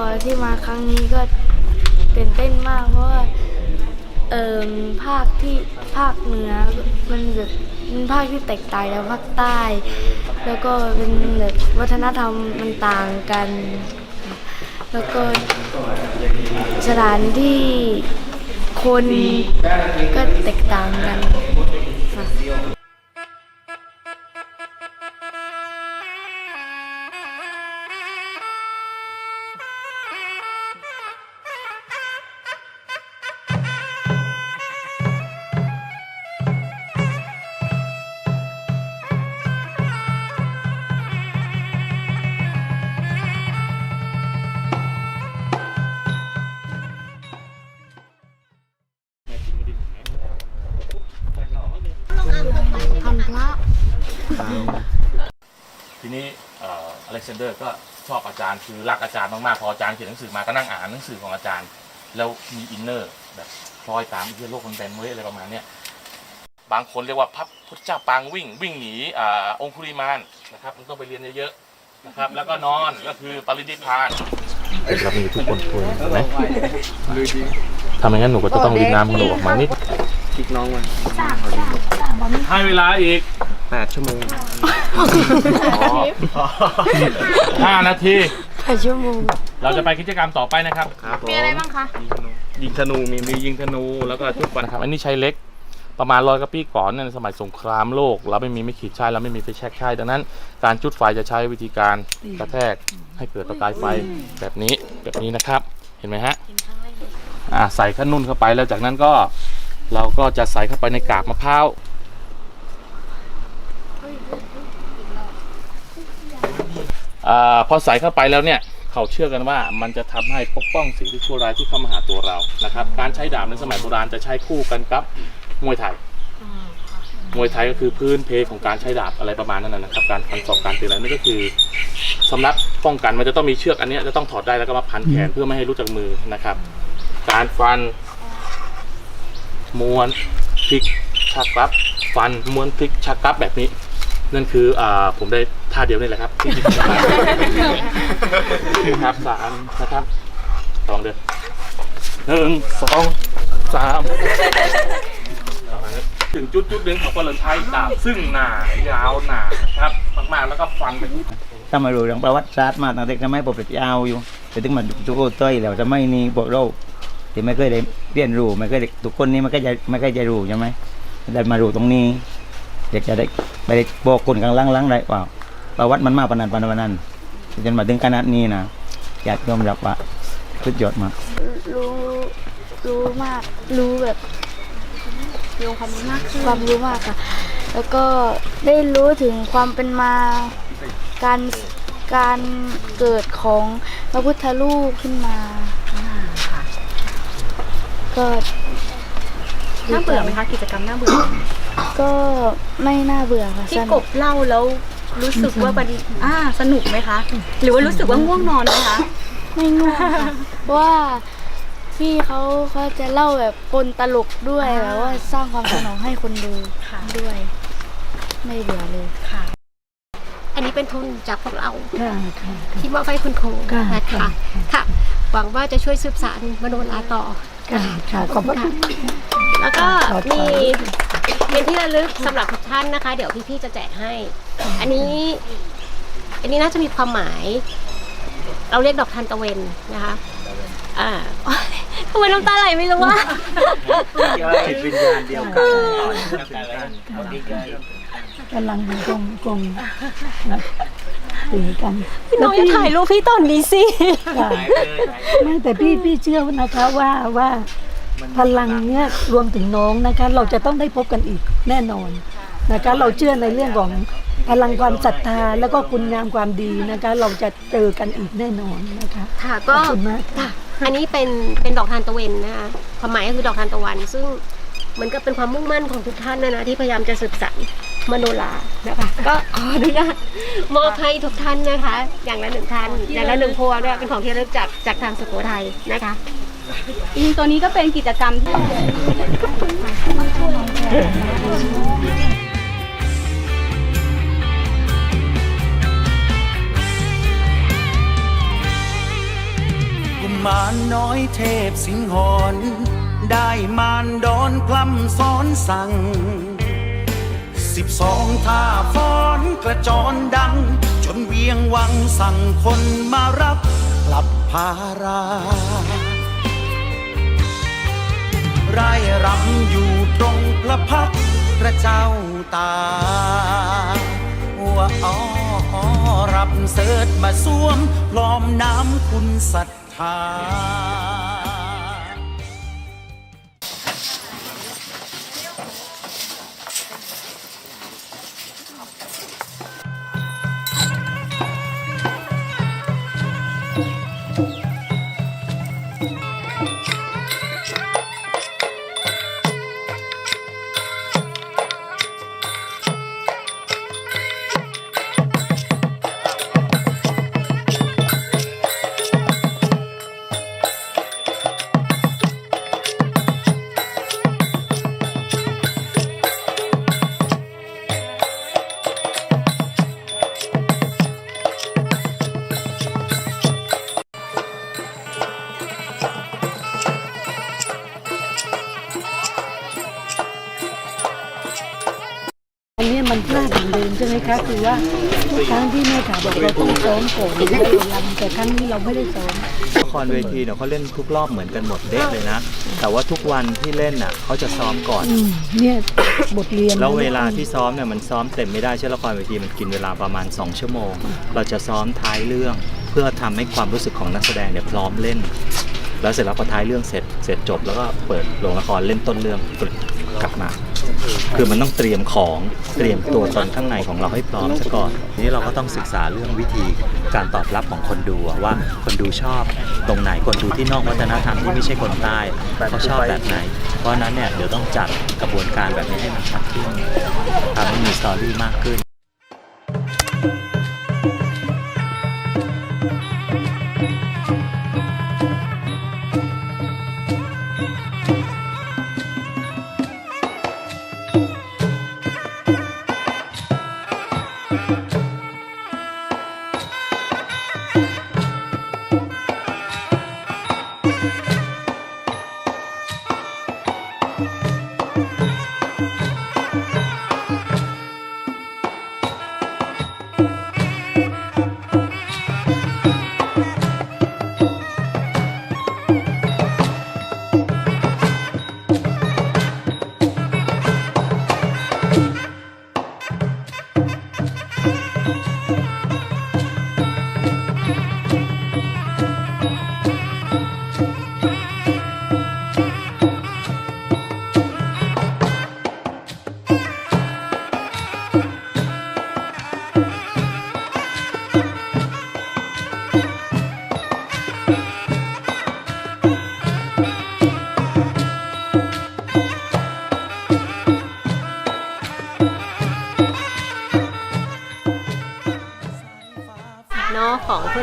พอที่มาครั้งนี้ก็ตื่นเต้นมากเพราะว่าเอ่มภาคที่ภาคเหนือมันแบบเป็นภาคที่แตกต่างจากภาคใต้ แล้วก็เป็นแบบวัฒนธรรมมันต่างกัน แล้วก็สถานที่คนก็แตกต่างกัน ทีนี้เอ่ออเล็กซานเดอร์ก็ชอบอาจารย์คือรักอาจารย์มากๆพออาจารย์เขียนหนังสือมาก็นั่งอ่านหนังสือของอาจารย์ แล้วมีอินเนอร์แบบคล้อยตามไอ้เหี้ยโลกมันแบนเว้ยอะไรประมาณเนี้ยบางคนเรียกว่าพระพุทธเจ้าปางวิ่งวิ่งหนีอ่าองคุริมานนะครับมันต้องไปเรียนเยอะๆนะครับแล้วก็นอนก็คือปรินิพพานครับมีทุกคนคุยไหมทำอย่างนั้นหนูก็จะต้องรินน้ำของหนูออกมานิดคิกน้องมัน ให้เวลาอีก แปดชั่วโมง ห้านาที แปดชั่วโมง เราจะไปกิจกรรมต่อไปนะครับครับมีอะไรบ้างคะ ยิงธนู มีมียิงธนู แล้วก็ทุกวันนะครับ อันนี้ใช้เล็ก ประมาณร้อยกว่าปีก่อนเนี่ยในสมัยสงครามโลก เราไม่มีไม่ขีดใช้เราไม่มีไฟแช็กใช้ดังนั้น การจุดไฟจะใช้วิธีการกระแทกให้เกิดประกายไฟแบบนี้แบบนี้นะครับ เห็นไหมฮะอ่าใส่ขนุ่นเข้าไปแล้วจากนั้นก็เราก็จะใส่เข้าไปในกากมะพร้าว อาพอใส่เข้าไปแล้วเนี่ยเขาเชื่อกันว่ามันจะทำให้ปกป้องสิ่งที่ชั่วร้ายที่เข้ามาหาตัวเรานะครับ การใช้ดาบในสมัยโบราณจะใช้คู่กันกับมวยไทยมวยไทยก็คือพื้นเพของการใช้ดาบอะไรประมาณนั้นนะนะครับ การฟันศอกการตีอะไรนี่ก็คือสำหรับป้องกันมันจะต้องมีเชือกอันเนี้ยจะต้องถอดได้แล้วก็มาพันแขนเพื่อไม่ให้รู้จากมือนะครับ การฟันม้วนพลิกชักรับ ฟันม้วนพลิกชักรับแบบนี้ นั่นคืออ่าผมได้ท่าเดียวนี่แหละครับที่ที่ผมมาครับสามนะครับสองเดือนหนึ่งสองสามถึงจุดจุดหนึ่งเขาก็เลยใช้ดาบซึ่งหนายาวหนาครับ มากๆแล้วก็ฟันไปที่ถ้ามารู้เรื่องประวัติศาสตร์มาตั้งแต่สมัยปกติยาวอยู่แต่ถึงมาทุกโอ้เต้ยแล้วจะไม่นี่พวกเราที่ไม่เคยได้เรียนรู้ไม่เคยได้ทุกคนนี่ไม่เคยจะไม่เคยจะรู้ใช่ไหมได้มารู้ตรงนี้อยากจะได้ ไปได้บอกคนข้างหล่างๆได้ว่าประวัติมันมากปานนันปานนั้นจนมาถึงขนาดนี้นะอยากยอมรับว่าสุดยอดมาก รู้รู้มาก รู้แบบลงความรู้มากขึ้นความรู้มากค่ะ แล้วก็ได้รู้ถึงความเป็นมาการการเกิดของพระพุทธรูปขึ้นมา ก็น่าเบื่อไหมคะกิจกรรมน่าเบื่อไหม ก็ไม่น่าเบื่อค่ะที่สกนุบเล่าแล้วรู้สึกว่ามันอ่าสนุกไหมคะ หรือว่ารู้สึกว่าง่วงนอนไหมคะ ไม่ง่วงค่ะเพราะว่าพี่เขาเขาจะเล่าแบบปนตลกด้วยแบบว่าสร้างความสนุกให้คนดูค่ะด้วย ไม่เบื่อเลย ค่ะ อันนี้เป็นทุนจากพวกเราที่มอบให้คุณครูนะคะค่ะ หวังว่าจะช่วยสืบสานมโนราต่อค่ะขอบคุณค่ะแล้วก็มี เป็นที่ระลึกสำหรับทุกท่านนะคะ เดี๋ยวพี่ๆจะแจกให้ อันนี้ อันนี้น่าจะมีความหมาย เราเรียกดอกทานตะเวนนะคะ อ่าทำไมน้ำตาไหลไม่รู้ว่า จิตวิญญาณเดียวกันกำลังกลมกลมตีกันน้องจะถ่ายรูปพี่ตอนนี้สิค่ะไม่แต่พี่พี่เชื่อนะคะว่าว่า พลังเนี้ยรวมถึงน้องนะคะ เราจะต้องได้พบกันอีกแน่นอนนะคะ เราเชื่อในเรื่องของพลังความศรัทธาแล้วก็คุณงามความดีนะคะ เราจะเจอกันอีกแน่นอนนะคะค่ะขก็อบคุณมากค่ะ อันนี้เป็นเป็นดอกทานตะเวนนะคะความหมายก็คือดอกทานตะวัน ซึ่งเหมือนกับเป็นความมุ่งมั่นของทุกท่านนะนะที่พยายามจะสืบสานมโนรานะคะก็ขออนุญาตมอบให้ทุกท่านนะคะ อย่างละหนึ่งท่านอย่างละหนึ่งพวงด้วยเป็นของที่ระลึกจากจากทางสุโขทัยนะคะ จริงๆตัวนี้ก็เป็นกิจกรรมที่มารน้อยเทพสิงหอนได้มารดอนกล้ำสอนสั่ง สิบสองท่าฟ้อนกระจรดัง จนเวียงวังสั่งคนมารับกลับพารา รายรำอยู่ตรงพระพักตร์พระเจ้าตาว่าอ๋อรับเสด็จมาสวมพร้อมน้ำคุณศรัทธา มันพลาดเหมือนเดิมใช่ไหมคะคือว่าทุกครั้งที่แม่ขาบอกเราต้องซ้อมก่อนแล้วเราลำแต่ครั้งนี้เราไม่ได้ซ้อมละครเวทีเนี่ยเขาเล่นทุกรอบเหมือนกันหมดเด็เลยนะ แต่ว่าทุกวันที่เล่นน่ะเขาจะซ้อมก่อน อืมเนี่ยบทเรียนแล้วเวลาที่ซ้อมเนี่ยมันซ้อมเต็มไม่ได้ใช่ละครเวทีมันกินเวลาประมาณ 2 ชั่วโมง เราจะซ้อมท้ายเรื่อง เพื่อทำให้ความรู้สึกของนักแสดงเนี่ยพร้อมเล่น แล้วเสร็จแล้วพอท้ายเรื่องเสร็จเสร็จจบแล้วก็เปิดโรงละครเล่นต้นเรื่องฟึกกลับมา คือมันต้องเตรียมของเตรียมตัวตนข้างในของเราให้พร้อมซะก่อนทีนี้เราก็ต้องศึกษาเรื่องวิธีการตอบรับของคนดูว่าคนดูชอบตรงไหนคนดูที่นอกวัฒนธรรมที่ไม่ใช่คนใต้เขาชอบแบบไหน เพราะนั้นเนี่ยเดี๋ยวต้องจัดกระบวนการแบบนี้ให้มันชัดขึ้นทำให้มีสตอรี่มากขึ้น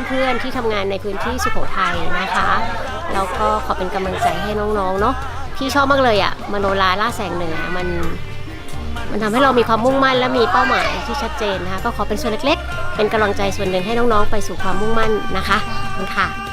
เพื่อนๆที่ทำงานในพื้นที่สุโขทัยนะคะแล้วก็ขอเป็นกำลังใจให้น้องๆเนาะพี่ชอบมากเลยอะมโนราล่าแสงเหนือมันมันทำให้เรามีความมุ่งมั่นและมีเป้าหมายที่ชัดเจนนะคะก็ขอเป็นส่วนเล็กๆ เป็นกำลังใจส่วนหนึ่งให้น้องๆ ไปสู่ความมุ่งมั่นนะคะขอบคุณค่ะ